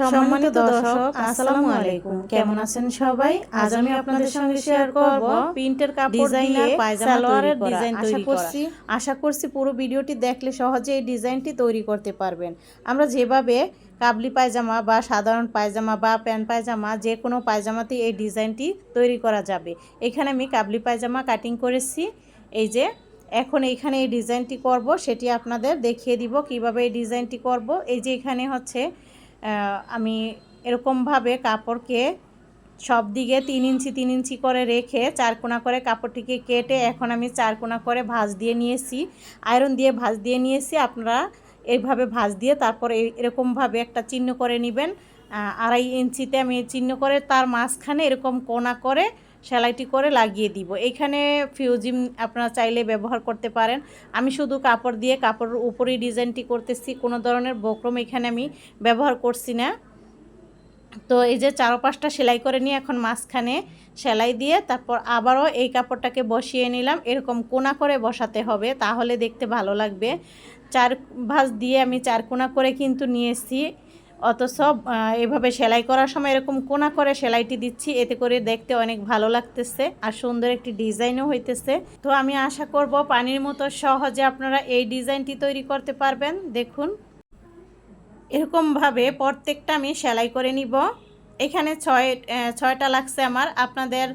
সম্মানিত দর্শক আসসালামু আলাইকুম। কেমন আছেন সবাই? আজ আমি আপনাদের সঙ্গে শেয়ার করব প্রিন্টের কাপড় দিয়ে সালোয়ারের ডিজাইন তৈরি করছি আশা করছি পুরো ভিডিওটি দেখলে সহজে এই ডিজাইনটি তৈরি করতে পারবেন। আমরা যেভাবে কাবলি পায়জামা বা সাধারণ পায়জামা বা প্যান্ট পায়জামা যে কোনো পায়জামাতেই এই ডিজাইনটি তৈরি করা যাবে। এখানে আমি কাবলি পায়জামা কাটিং করেছি। এই যে এখন এইখানে এই ডিজাইনটি করব সেটি আপনাদের দেখিয়ে দিব কীভাবে এই ডিজাইনটি করব। এই যে এখানে হচ্ছে আমি এরকমভাবে কাপড়কে সব দিকে তিন ইঞ্চি তিন ইঞ্চি করে রেখে চার কোনা করে কাপড়টিকে কেটে এখন আমি চার কোনা করে ভাঁজ দিয়ে নিয়েছি। আয়রন দিয়ে ভাঁজ দিয়ে নিয়েছি, আপনারা এইভাবে ভাঁজ দিয়ে তারপর এরকমভাবে একটা চিহ্ন করে নেবেন। আড়াই ইঞ্চিতে আমি চিহ্ন করে তার মাঝখানে এরকম কোনা করে সেলাইটি করে লাগিয়ে দিব। এখানে ফিউজিম আপনারা চাইলে ব্যবহার করতে পারেন। আমি শুধু কাপড় দিয়ে কাপড়ের উপরেই ডিজাইনটি করতেছি। কোনো ধরনের বক্রম এখানে আমি ব্যবহার করছি না। তো এই যে চারো পাঁচটা সেলাই করে নিয়ে এখন মাঝখানে সেলাই দিয়ে তারপর আবারও এই কাপড়টাকে বসিয়ে নিলাম। এরকম কোনা করে বসাতে হবে, তাহলে দেখতে ভালো লাগবে। চার ভাঁজ দিয়ে আমি চার কোনা করে কিন্তু নিয়েছি। অথচ এভাবে সেলাই করার সময় এরকম কোনা করে সেলাইটি দিচ্ছি, এতে করে দেখতে অনেক ভালো লাগতেছে আর সুন্দর একটি ডিজাইনও হইতেছে। তো আমি আশা করব পানির মতো সহজে আপনারা এই ডিজাইনটি তৈরি করতে পারবেন। দেখুন, এরকমভাবে প্রত্যেকটা আমি সেলাই করে নিব। এখানে ছয় ছয়টা লাগছে আমার। আপনাদের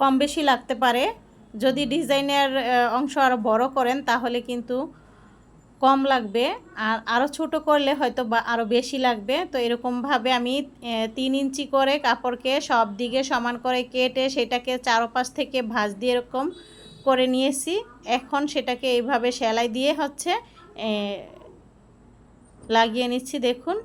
কম বেশি লাগতে পারে। যদি ডিজাইনের অংশ আরও বড় করেন, তাহলে কিন্তু কম লাগবে, আর আরও ছোট করলে হয়তো বা আরও বেশি লাগবে। তো এরকমভাবে আমি তিন ইঞ্চি করে কাপড়কে সব দিকে সমান করে কেটে সেটাকে চারোপাশ থেকে ভাঁজ দিয়ে এরকম করে নিয়েছি। এখন সেটাকে এইভাবে সেলাই দিয়ে হচ্ছে লাগিয়ে নিচ্ছি, দেখুন।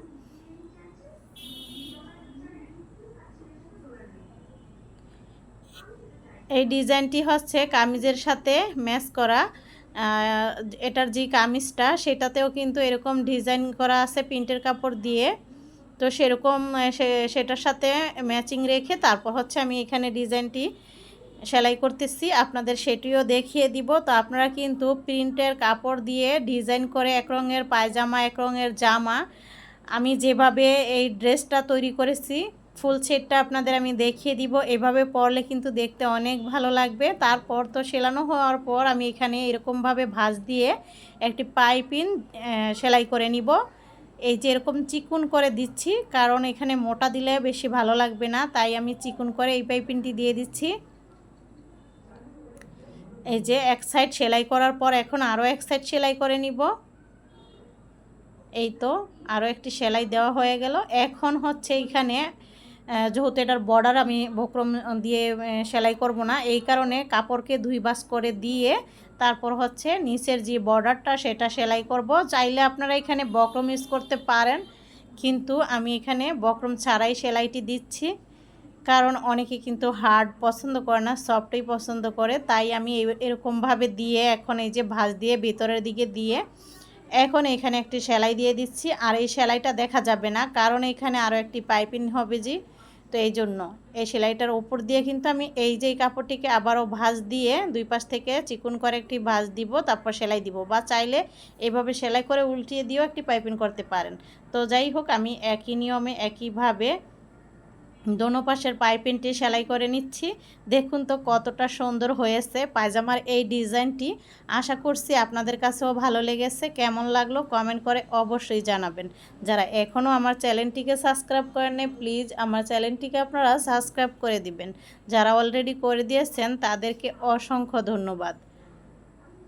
এই ডিজাইনটি হচ্ছে কামিজের সাথে ম্যাচ করা। এটার যে কামিজটা, সেটাতেও কিন্তু এরকম ডিজাইন করা আছে প্রিন্টের কাপড় দিয়ে। তো সেরকম সেটার সাথে ম্যাচিং রেখে তারপর হচ্ছে আমি এখানে ডিজাইনটি সেলাই করতেছি। আপনাদের সেটিও দেখিয়ে দিব। তো আপনারা কিন্তু প্রিন্টের কাপড় দিয়ে ডিজাইন করে এক রঙের পায়জামা, এক রঙের জামা, আমি যেভাবে এই ড্রেসটা তৈরি করেছি ফুল সেটটা আপনাদের আমি দেখিয়ে দিব। এভাবে পরলে কিন্তু দেখতে অনেক ভালো লাগবে। তারপর তো সেলানো হওয়ার পর আমি এখানে এরকমভাবে ভাঁজ দিয়ে একটি পাইপিন সেলাই করে নিব। এই যে এরকম চিকুন করে দিচ্ছি কারণ এখানে মোটা দিলে বেশি ভালো লাগবে না তাই আমি চিকুন করে এই পাইপিনটি দিয়ে দিচ্ছি। এই যে এক সাইড সেলাই করার পর এখন আরও এক সাইড সেলাই করে নিব। এই তো আরও একটি সেলাই দেওয়া হয়ে গেল। এখন হচ্ছে এইখানে আহ, যেহেতু এটার বর্ডার আমি বক্রম দিয়ে সেলাই করব না, এই কারণে কাপড়কে দুই বাস করে দিয়ে তারপর হচ্ছে নিচের যে বর্ডারটা সেটা সেলাই করব। চাইলে আপনারা এখানে বক্রম ইউজ করতে পারেন, কিন্তু আমি এখানে বক্রম ছাড়াই সেলাইটি দিচ্ছি, কারণ অনেকে কিন্তু হার্ড পছন্দ করে না সফটই পছন্দ করে, তাই আমি এরকমভাবে দিয়ে এখন এই যে ভাঁজ দিয়ে ভিতরের দিকে দিয়ে এখন এখানে একটি সেলাই দিয়ে দিচ্ছি। আর এই সেলাইটা দেখা যাবে না, কারণ এখানে আরও একটি পাইপিং হবে জি তো এই জন্য। এই সেলাইটার ওপর দিয়ে কিন্তু আমি এই যে কাপড়টিকে আবারও ভাঁজ দিয়ে দুই পাশ থেকে চিকুন করে একটি ভাঁজ দিব, তারপর সেলাই দিব বা চাইলে এভাবে সেলাই করে উল্টিয়ে দিয়েও একটি পাইপিং করতে পারেন। তো যাই হোক, আমি একই নিয়মে, একইভাবে দোনো পাশের পাইপিংটি সেলাই করে নিচ্ছি। দেখুন তো কতটা সুন্দর হয়েছে পায়জামার এই ডিজাইনটি। আশা করছি আপনাদের কাছেও ভালো লেগেছে। কেমন লাগল কমেন্ট করে অবশ্যই জানাবেন। যারা এখনও আমার চ্যানেলটিকে সাবস্ক্রাইব করেন প্লিজ আমার চ্যানেলটিকে আপনারা সাবস্ক্রাইব করে দিবেন। যারা অলরেডি করে দিয়েছেন, তাদেরকে অসংখ্য ধন্যবাদ।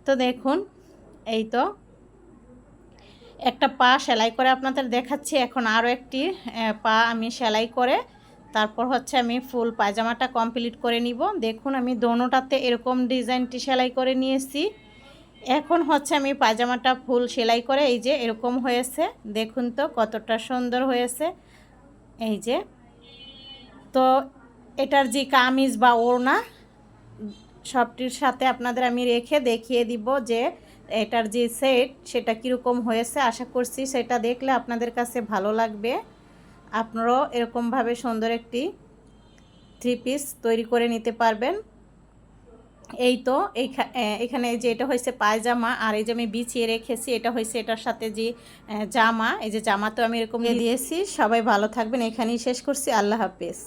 তো দেখুন, এই তো একটা পা সেলাই করে আপনাদের দেখাচ্ছি। এখন আরও একটি পা আমি সেলাই করে তারপর হচ্ছে আমি ফুল পায়জামাটা কমপ্লিট করে নিব। দেখুন আমি দোনোটাতে এরকম ডিজাইনটি সেলাই করে নিয়েছি। এখন হচ্ছে আমি পায়জামাটা ফুল সেলাই করে এই যে এরকম হয়েছে। দেখুন তো কতটা সুন্দর হয়েছে। এই যে। তো এটার যে কামিজ বা ওড়না, সবটির সাথে আপনাদের আমি রেখে দেখিয়ে দিব যে এটার যে সেট সেটা কীরকম হয়েছে। আশা করছি সেটা দেখলে আপনাদের কাছে ভালো লাগবে। আপনারাও এরকমভাবে সুন্দর একটি থ্রি পিস তৈরি করে নিতে পারবেন। এই তো এখানে যে এটা হয়েছে পায়জামা, আর এই যে আমি বিছিয়ে রেখেছি, এটা হয়েছে এটার সাথে যে জামা, এই যে জামা তো আমি এরকম দিয়ে দিয়েছি। সবাই ভালো থাকবেন, এখানেই শেষ করছি। আল্লাহ হাফেজ।